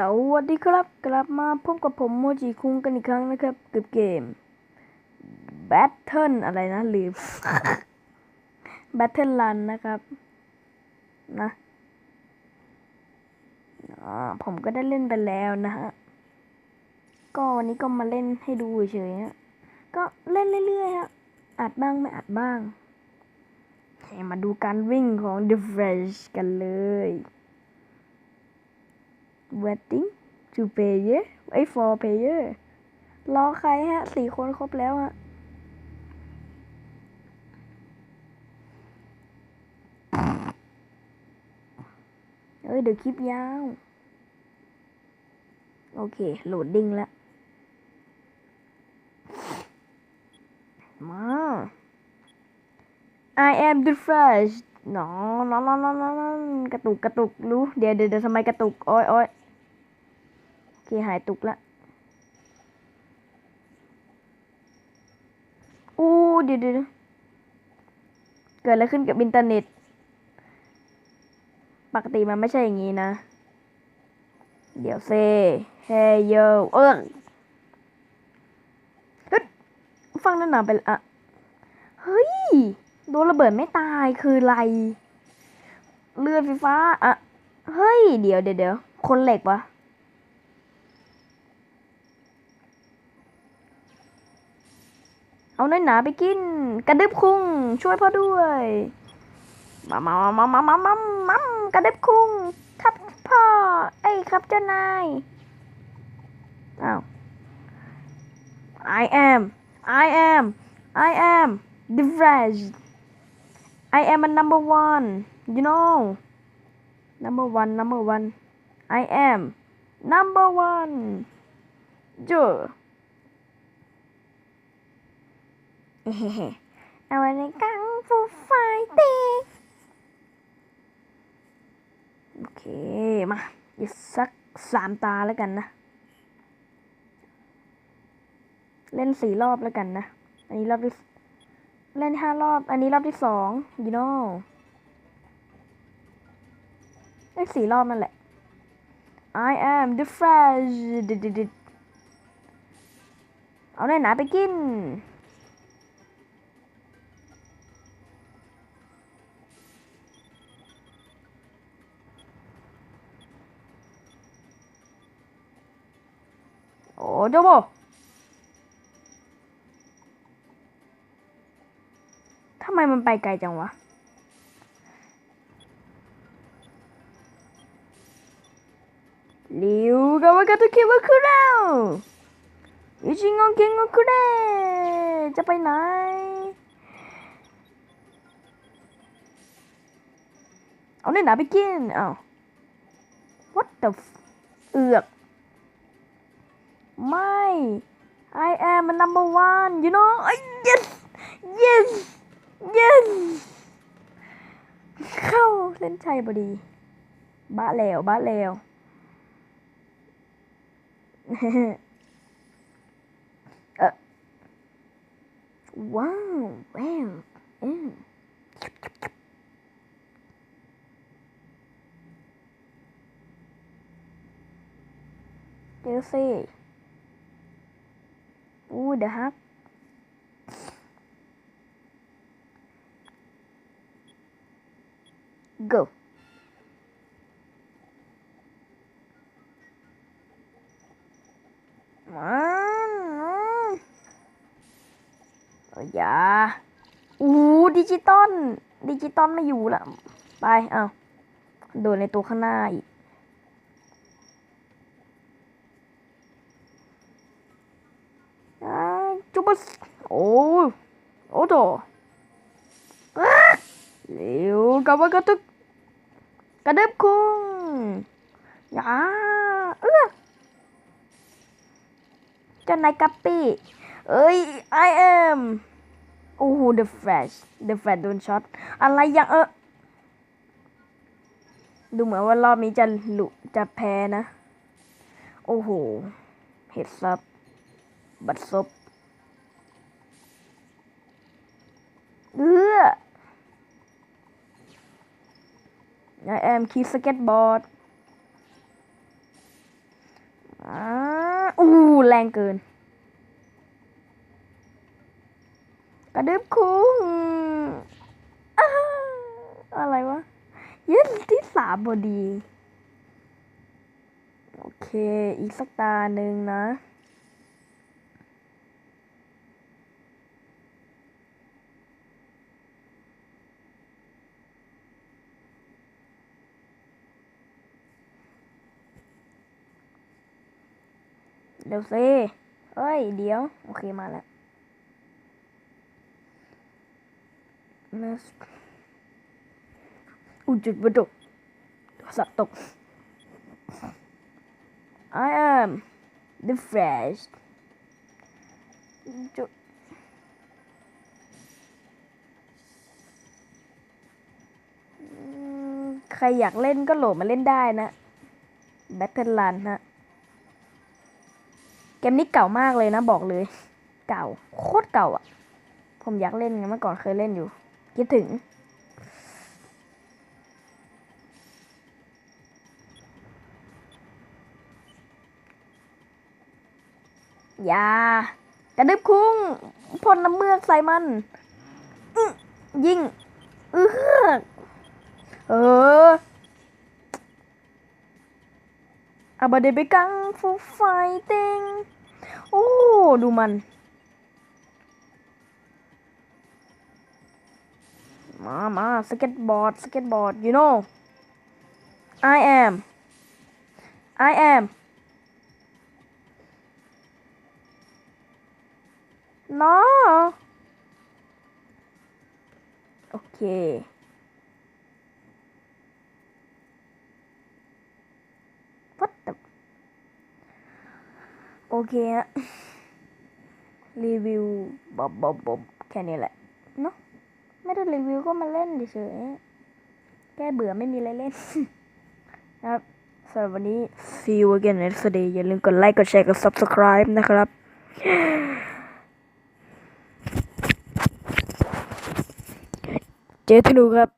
สวัสดีครับ กลับมาพบกับผมโมจิคุงกันอีกครั้งนะครับกับเกม Battle อะไรนะลืม Battle Run นะครับ นะผมก็ได้เล่นไปแล้วนะฮะ ก็วันนี้ก็มาเล่นให้ดูเฉยๆฮะก็เล่นเรื่อยๆฮะอัดบ้างไม่อัดบ้างมาดูการวิ่งของ The Flash กันเลย waiting to player ไอ้ for player รอใครฮะสี่คนครบแล้วฮะเอ้ย เดี๋ยวคลิปยาว โอเค โหลดดิ้งแล้ว มา I am the Flash น้องน้องน้องนอนอนกระตุกกระตุกรู้เดี๋ยวเดี๋ยวเดี๋ยวทำไมกระตุก โอ้ยโอ้ย โอเคหายตุกละอู้เดี๋ยวเดี๋ยวเกิดอะไรขึ้นกับอินเทอร์เน็ต ปกติมันไม่ใช่อย่างนี้นะ เดี๋ยวเซเฮโยเออฟังนั่นหนาไปละอะเฮ้ย โดนระเบิดไม่ตายคืออะไร เลือดไฟฟ้าอะเฮ้ย เดี๋ยวเดี๋ยวคนเหล็กวะ เอาน้อยหนาไปกิน กระดึบคุงช่วยพ่อด้วยมามามามามามามากระดึบคุงครับพ่อ เอ้ยครับเจ้านายอ้าว I am I am I am the Flash I am a number one you know number one number one I am number one เจอ เฮ้ๆเอาไว้ในกังฟูไฟติ้งโอเค มาอีกสักสามตาแล้วกันนะ เล่นสี่รอบแล้วกันนะ อันนี้รอบที่ เล่นห้ารอบ อันนี้รอบที่สอง you know เล่นสี่รอบนั่นแหละ I am the Flash เอาหน่อหนาไปกิน เจ้าบทำไมมันไปไกลจังวะ ริวกาว่ากาตุคิวะคุเรายูจิงงเกงงคุเรจะไปไหน เอาเนื้อหนาไปกินอ้าว what the เอือก I am a number one you know I yes yes yes เข้าเล่นชัยพอดีบ้าแล้วบ้าแล้วเออว้าวววอืมเดี๋ยวสิ เดี๋ยวฮัก go มันเอ้ยอย่าอู้ดิจิตอล ดิจิตอลไม่อยู่ละ ไป เอาโดนในตัวข้างหน้าอีก อ่าจุบสโอ้โอ้โตอะเร็วกับว่ากระตุกกระดึบ คุงอย่าเออเจ้านายกัปปี้ เอ้ย I am โอ้โห the flash the flash โดนช็อต อะไรอย่างเออ ดูเหมือนว่ารอบนี้จะหลุจะแพ้นะ โอ้โห เห็ดซับ บัดซบเอื้อ I am key skateboard อ่าอู้แรงเกิน กระดึบคุ้งอะไรวะเย็นที่สามพอดี โอเค อีกสักตาหนึ่งนะ เดี๋ยวสิเอ้ย เดี๋ยว โอเคมาแล้ว Let's อุจุดประดุกสับตก I am the Flash จุดใครอยากเล่นก็โหลดมาเล่นได้นะ Battle Run ฮะ มนี้เก่ามากเลยนะบอกเลย เก่า โคตรเก่าอะ ผมอยากเล่นไงเมื่อก่อนเคยเล่นอยู่ คิดถึง อย่ากระดึบคุ้งพ่นน้ำเมือกใส่มันยิงเออเออ Aber they began for fighting. Oh, du Mann. Mama, skateboard, skateboard. You know, I am. I am. No. Okay. เคฮะ รีวิวบอบบอบบอบแค่นี้แหละ เนาะไม่ได้รีวิวก็มาเล่นเฉยๆแก้เบื่อไม่มีอะไรเล่นนะครับสำหรับวันนี้ see you again next day อย่าลืมกดไลค์กดแชร์กด subscribe นะครับเจอธนูครับ